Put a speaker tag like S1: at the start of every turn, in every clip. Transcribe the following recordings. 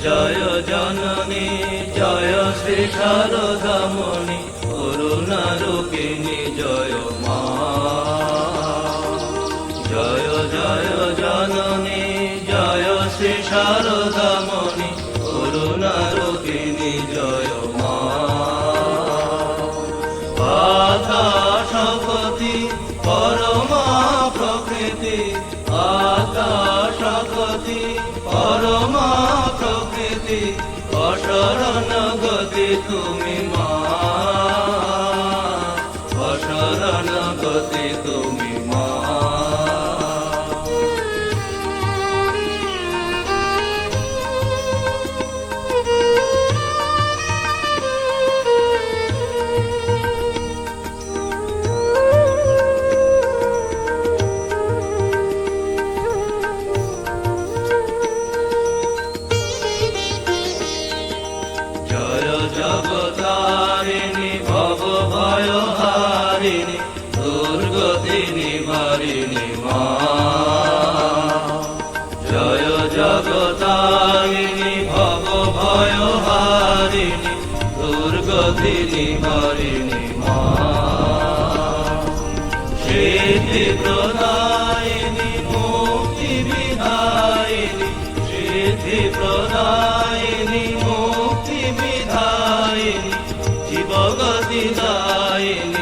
S1: জয় জননী, জয় শ্রী শারদামণি করুণা রূপিণী জয় মা। জয় জয় জননী, জয় শ্রী শারদামণি করুণা রূপিণী জয় মা। পাতা শপতি পরমা প্রকৃতি আতা শপতি পরমা প্রকৃতি অসরণ গতি তুমি মা। জয় জগতারিণী, ভব ভয় হারিণী দুর্গতি নিবারিণী মা। সিদ্ধি প্রদায়িনী মুক্তি বিধায়িনী সিদ্ধি প্রদায়িনী মুক্তি বিধায়িনী জীবগতি দায়িনী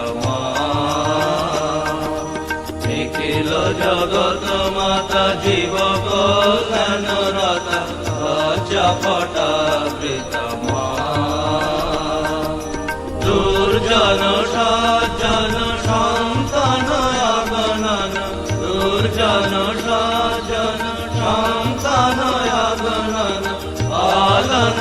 S1: জগত মাতা জীব কল্যাণ দুর্জন সজ্জন সন্তান আগনন দুর্জন সজ্জন সন্তান আগনন পালন